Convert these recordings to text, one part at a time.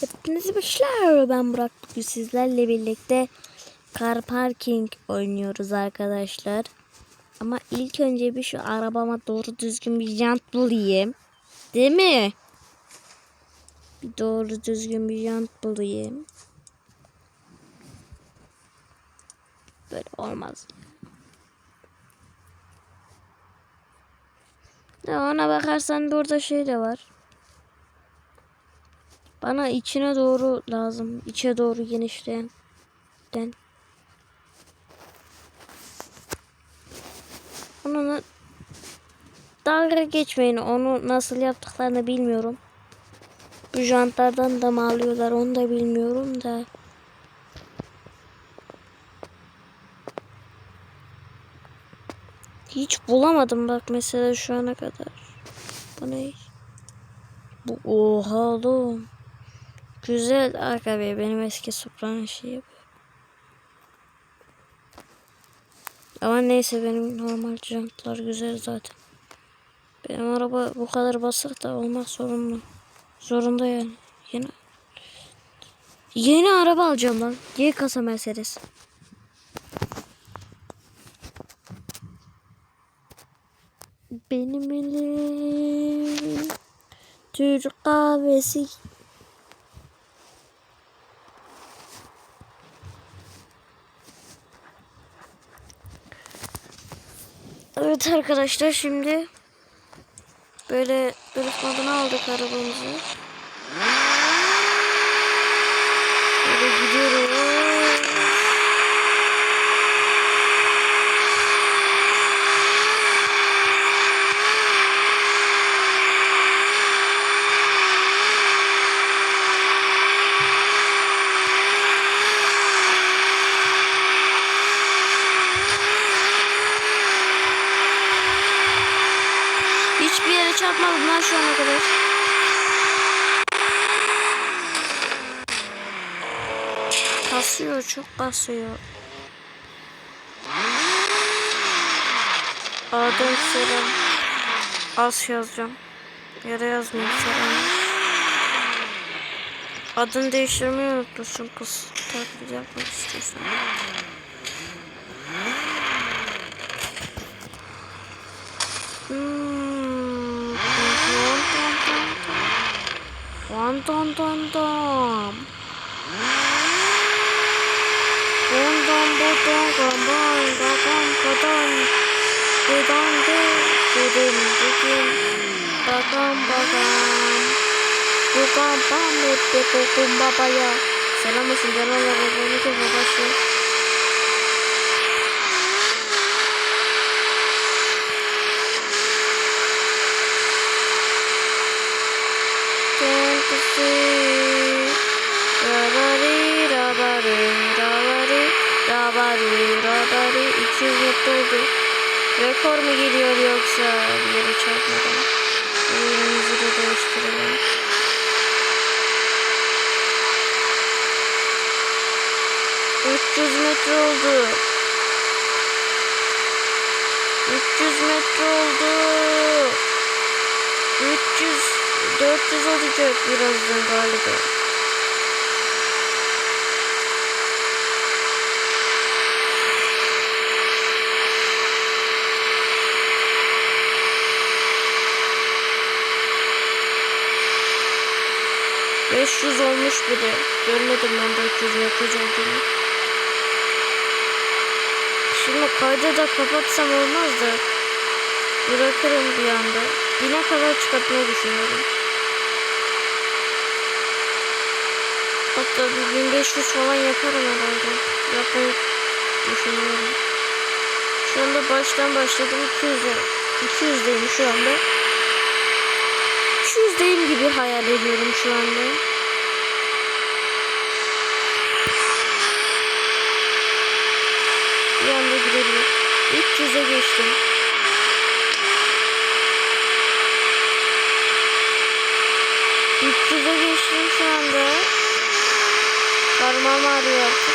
Hepinize başlar. Ben Burak bugün sizlerle birlikte Car Parking oynuyoruz arkadaşlar. Ama ilk önce bir şu arabama doğru düzgün bir jant bulayım. Değil mi? Bir doğru düzgün bir jant bulayım. Böyle olmaz. Ya ona bakarsan burada şey de var. Bana içine doğru lazım. İçe doğru genişleyen. Den. Onu dalga geçmeyin. Onu nasıl yaptıklarını bilmiyorum. Bu jantlardan da mı alıyorlar onu da bilmiyorum da. Hiç bulamadım bak mesela şu ana kadar. Bu ne? Bu oha oğlum. Güzel aga be benim eski Supra'nın şeyi. Ama neyse benim normal jantlar güzel zaten. Benim araba bu kadar basık da olmak zorunda. Zorunda yani. Yeni Yeni araba alacağım lan. G kasa Mercedes. Benim elim Türk kahvesi Evet arkadaşlar şimdi böyle drift moduna aldık arabamızı. Böyle gidiyoruz. Hiçbir yere çarpmadım lan şu ana kadar. Kasıyor, çok kasıyor. Adem selam. Az yazacağım. Yere yazmayayım selam. Adını değiştirmeyi unutmuşsun kız. Taklit yapmak istiyorsan. Dum dum dum dum. Dum dum bu dum dum dum dum dum kadam. Dum de dum dum Bakam bakam. Bukam pam de kokum babaya. Selam olsun canım babamı ke babası. 307 oldu. Rekor mu geliyor yoksa bir yere çarpmadan? Yerimizi de değiştirelim. Metre oldu. Üç yüz metre oldu. Üç yüz, dört yüz olacak birazdan galiba. Beş yüz olmuş bile. Görmedim ben 400 yapıcı olduğunu. Şimdi kaydı da kapatsam olmaz da. Bırakırım bir anda. Bine kadar çıkartmayı düşünüyorum. Hatta bir 1500 falan yaparım herhalde. Yapmayı düşünüyorum. Şu anda baştan başladım 200'e. 200'deyim şu anda. 200'deyim gibi hayal ediyorum şu anda. Bir anda gidebilir. 300'e geçtim. Üç yüze geçtim şu anda. Parmağım ağrıyor artık.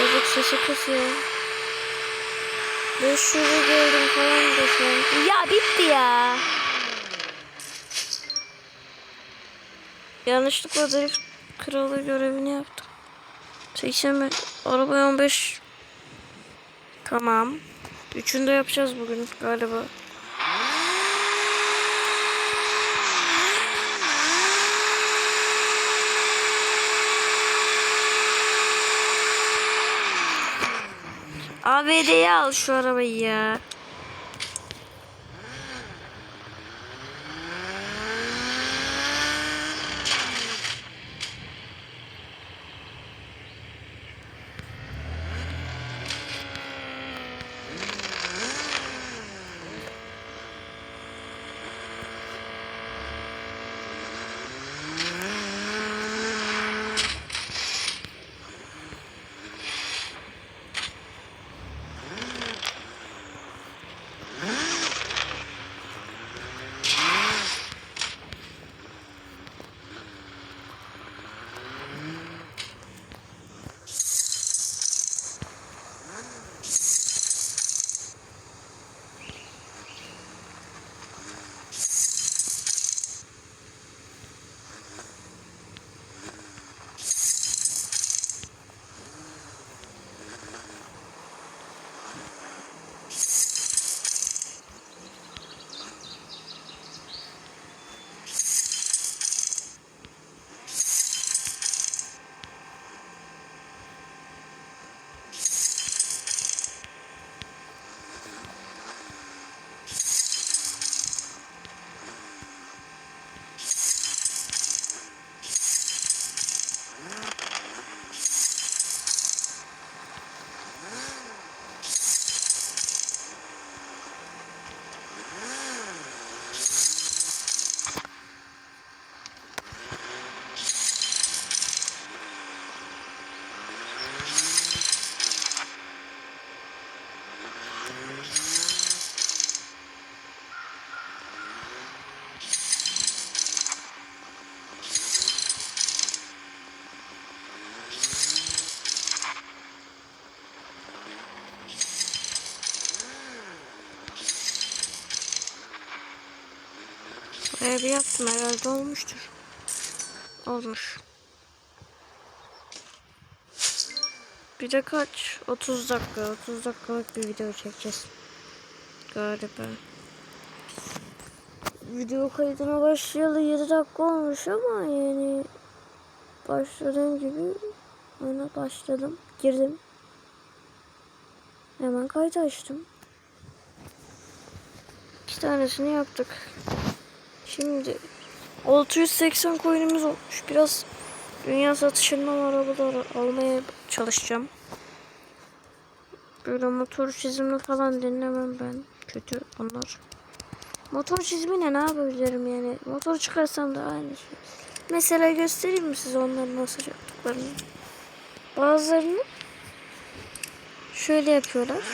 Bozuk sesi kısıyor. 500'e geldim falan da şu an. Ya bitti ya. yanlışlıkla drift kralı görevini yaptım. 85 arabaya 15 Tamam. Üçünü de yapacağız bugün galiba. ABD'ye al şu arabayı ya. Bir yaptım herhalde olmuştur. Olmuş. Bir de kaç? 30 dakika. 30 dakikalık bir video çekeceğiz. Galiba. Video kaydına başlayalı 7 dakika olmuş ama yani başladığım gibi oyuna başladım. Girdim. Hemen kaydı açtım. İki tanesini yaptık. Şimdi 680 coin'imiz olmuş. Biraz dünya satışından arabalar almaya çalışacağım. Böyle motor çizimi falan dinlemem ben. Kötü onlar. Motor çizimine ne yapabilirim yani? Motor çıkarsam da aynı şey. Mesela göstereyim mi size onları nasıl yaptıklarını? Bazılarını şöyle yapıyorlar.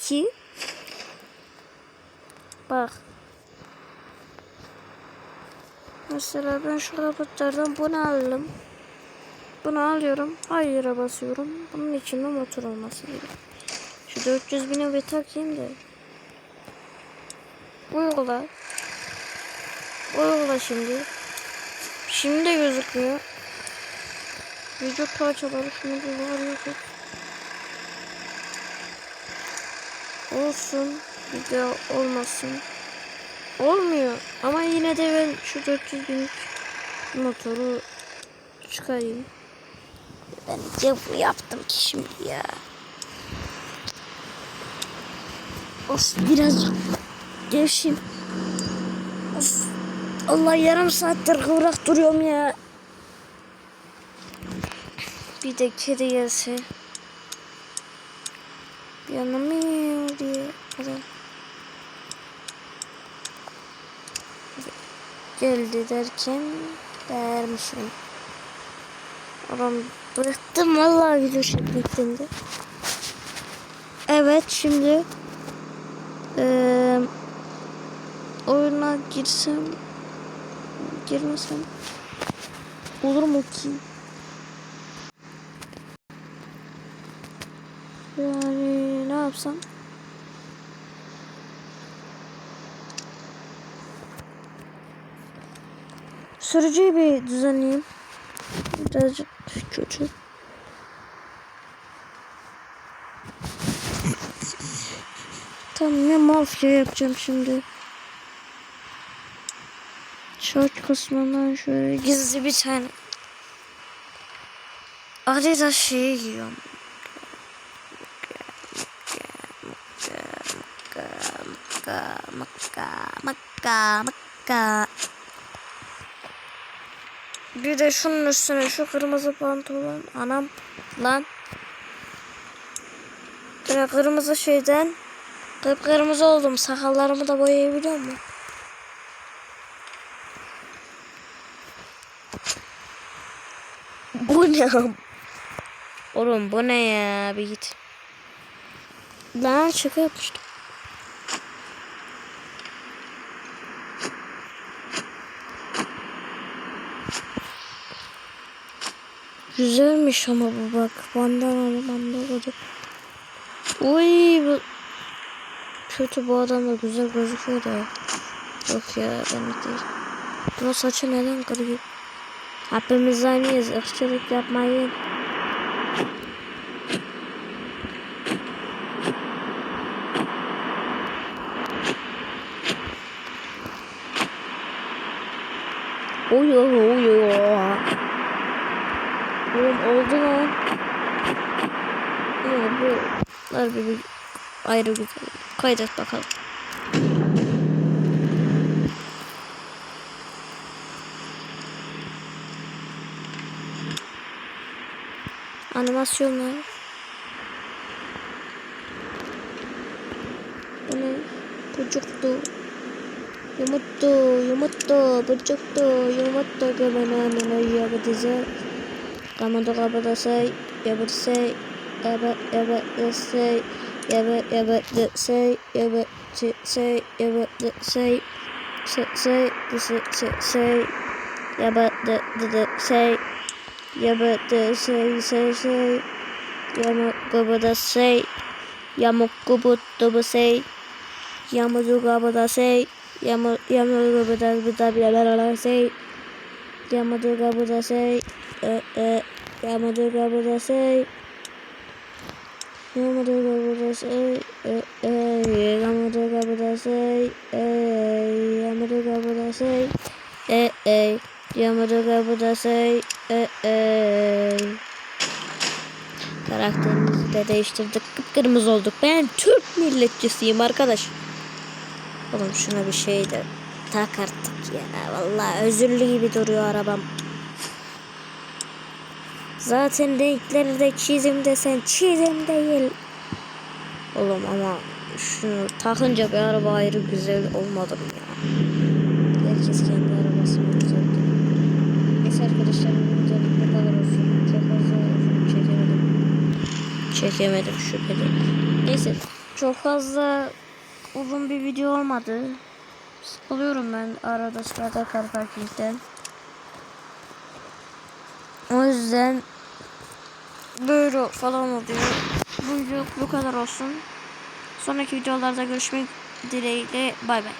Ki bak Mesela ben şu robotlardan bunu aldım. Bunu alıyorum. Hayır'a basıyorum. Bunun içinde motor olması gerekiyor. Şu 400 bini bir takayım da. Uygula. Uygula şimdi. Şimdi de gözükmüyor. Vücut parçaları şunu bir var yok. Olsun. Bir daha olmasın. Olmuyor. Ama yine de ben şu 400 bin motoru çıkarayım. Ben niye bu yaptım ki şimdi ya. Of biraz gevşeyim. Of. Allah yarım saattir kıvrak duruyorum ya. Bir de kedi gelse. Bir geldi derken değermişim. Adam bıktım vallahi video çekmekten de. Evet şimdi eee oyuna girsem girmesem olur mu ki? Yani ne yapsam? Sürücüyü bir düzenleyeyim. Birazcık kötü. Tamam ne mafya yapacağım şimdi. Şort kısmından şöyle gizli bir tane. Adidas şeyi giyiyorum. Makka, makka, makka, makka. Bir de şunun üstüne şu kırmızı pantolon. Anam lan. Yine kırmızı şeyden kıpkırmızı oldum. Sakallarımı da boyayabiliyor muyum? Bu ne? Oğlum bu ne ya? Bir git. Lan şaka yapmıştım. Güzelmiş ama bu bak. Bandana bandana. Uy bu kötü bu adam da güzel gözüküyor da. Yok ya benlik değil. Bunun saçı neden kırıyor? Hepimiz aynıyız. Irkçılık yapmayın. Oy oy oy. Oğlum oldu lan. Ya bu harbi bir ayrı güzel. Kaydet bakalım. Animasyonlar. Bu ne? Çocuktu. Yumurttu, yumurttu, bucuktu, yumurttu göbeğine yapıdıza. Kamudu kapıda say, ever, ever, the say, ever, ever, the say, ever, to say, ever, the say, say, say, the say, say, but ever, the, the, the, say, ever, the, say, say, say, yama, gobo, the say, yama, gobo, double say, yama, gobo, the say, yama, yama, gobo, the, the, the, the, say, yama, gobo, the, say, uh, uh, yama, gobo, the, say, eh, eh, Yamato kapıda say, eh, eh. Karakterimizi de değiştirdik. Kıpkırmızı olduk. Ben Türk milletçisiyim arkadaş. Oğlum şuna bir şey de tak artık ya. Vallahi özürlü gibi duruyor arabam. Zaten renkleri de çizim desen çizim değil. Oğlum ama şunu takınca bir araba ayrı güzel olmadı mı ya? Herkes kendi arabasını güzel Neyse arkadaşlar bu videoluk bu kadar olsun. Çok fazla uzun çekemedim. Çekemedim şüpheli. Neyse çok fazla uzun bir video olmadı. Sıkılıyorum ben arada sırada car parkingden. O yüzden böyle falan oluyor. Bu video bu kadar olsun. Sonraki videolarda görüşmek dileğiyle bay bay.